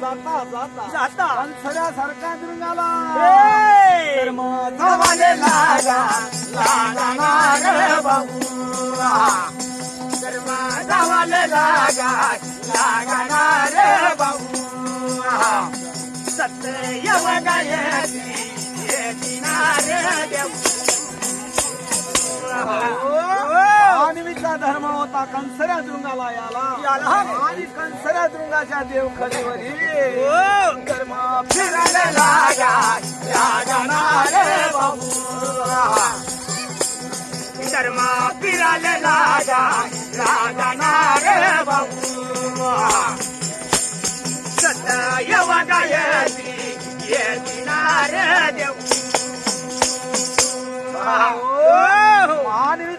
जाता जाता जाता. सारखा दृंगाला हे! तर मग धावाले लागा लागणार बाबू कर्मा गावाले लागा लागणार बाबू सत्य यवगायती येणार देऊ धर्म होता कंसऱ्या दृंगाला याला. आणि कंसऱ्या दृंगाच्या देवखडीवरी हो. धर्म फिरायला धर्म फिराले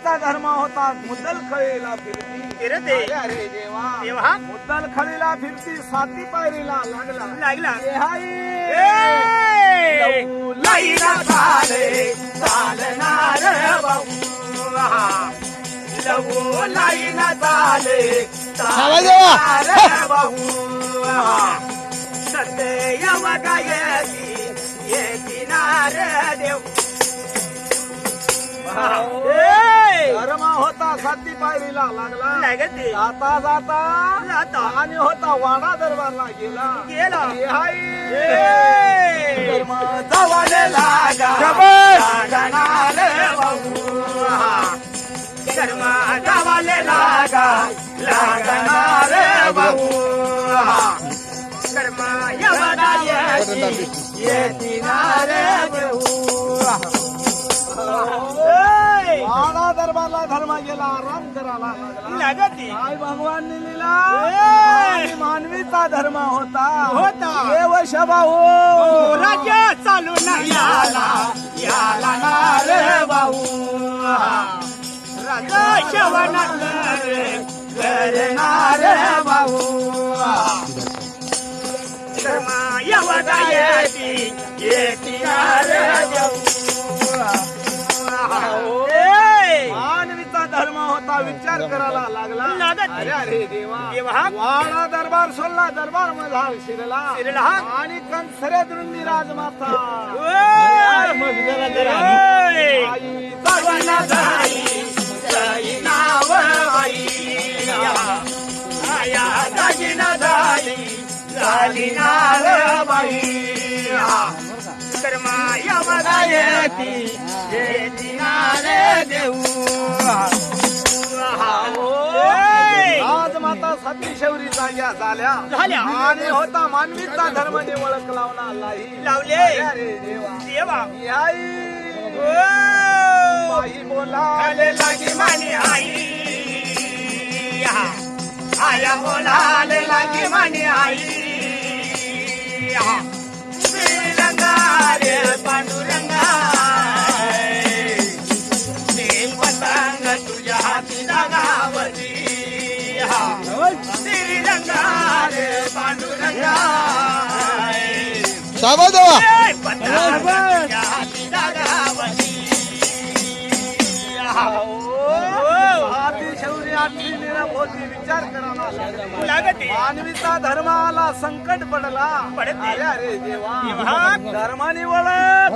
मानवीचा धर्म होता मुद्दल खळीला फिरती फिरते. अरे देवा देवा. मुद्दल खळीला फिरती साती पायरीला लागला लागला ए हाय. ए! लवू लाईला चाले चालणार बाबू लवू लाईना चाले चालणार बाबू सत्य यवगायती येणार देव ए! धर्म होता साती पायरीला लागला. लागते जाता जाता जाता. आणि होता वाडा दरबारला गेला. गेला. ए! धर्म जवळ लागा शाबास. लागणार बाबू कर्म गावाले लागा लागणार बाबू कर्म यवगायती येणार देऊ. दरबारला धर्म गेला आराम करायला लागला लागती काय भगवान लिहिला मानवीचा धर्म होता. होता. देव शभाऊ. राज्य चालू नाही याला याला भाऊ. राजा शवनात करणार भाऊ. येणार मानवीचा होता विचार करायला लागला. अरे अरे देवा. देवा. वाडा दरबार सोडला दरबार मधा शिरला. शिरला. आणि कंसरे दृंदी राजमाता. नाव आया दागिना झाली बाई. येती नारे देऊ. शौरी जाग्या झाल्या. झाल्या. आणि होता मानवीचा धर्मने ओळख लावला आलाही लावले. अरे देवा. देवा. आई. बाई बोला. खाले लागी मानी आई. आया बोलाले लागी मानी आई. श्रीरंगा होती विचार करावा लागला. लागते मानवीचा धर्म आला संकट पडला पडते. अरे अरे देवा देवा. धर्मानी वळत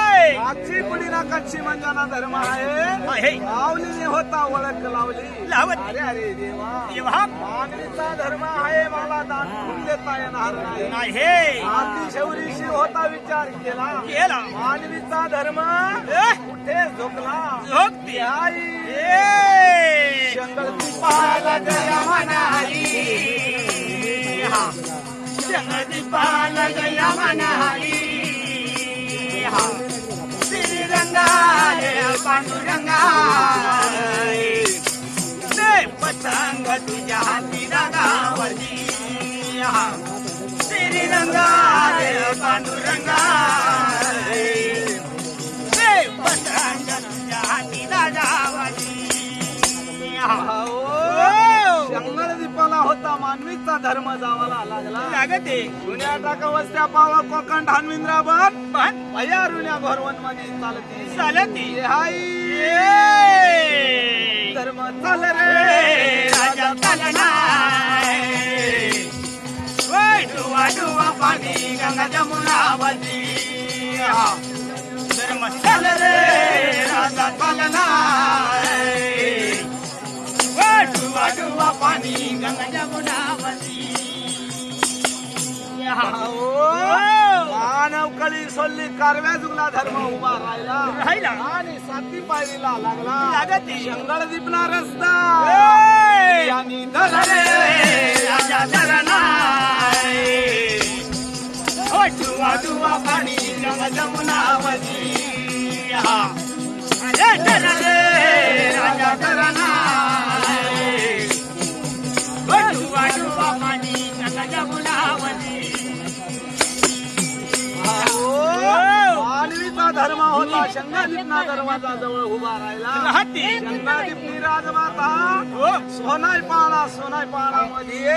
आजची पुढी ना कच्ची मंजाना धर्म आहे. लावलीने होता ओळख लावली. लावत. अरे अरे देवा. देवा. मागणीचा धर्म आहे मला दान करून देता येणार नाही. आधी शौरीशी होता विचार केला. केला. मानवीचा धर्म कुठे झोकला झोपती. आई. ए, जंगलती पालक यमनाई जगदीपालक यमनाई श्रीरंगाले पांडुरंगा ते पतंग तुझ्या हाती दादावली श्रीरंगा रे पांडुरंगा होता मानवीचा धर्म जावाला लागला. लागते जुन्या टाका वस्त्या पावा कोकण ठाणविंद्राबाद पण? भया रुण्या भरवणमध्ये चालती. चालती? हाय धर्म चाल रे. राजा चालनाय ओय डुवा डुवा पाणी गंगा जमुनावती धर्म चाल रे राजा चालनाय ओय डुवा डुवा पाणी गंगा जमुनावती मानव कळी सोडली कारव्या जुगला धर्म उभा राहिला राहिला. आणि साती पायरीला लागला लागती. शंगळ दिपला रस्ता ए, यांनी धर धर रे राजा धरनाय ओ डुवा डुवा पाणी गंगा जमुनावती अरे धर रे राजा धरनाय धर्म होता शंगादीपना दरवाजा जवळ उभा राहिला. राहते. शंगादीपनी राजमाता हो. सोनाई पाळा मध्ये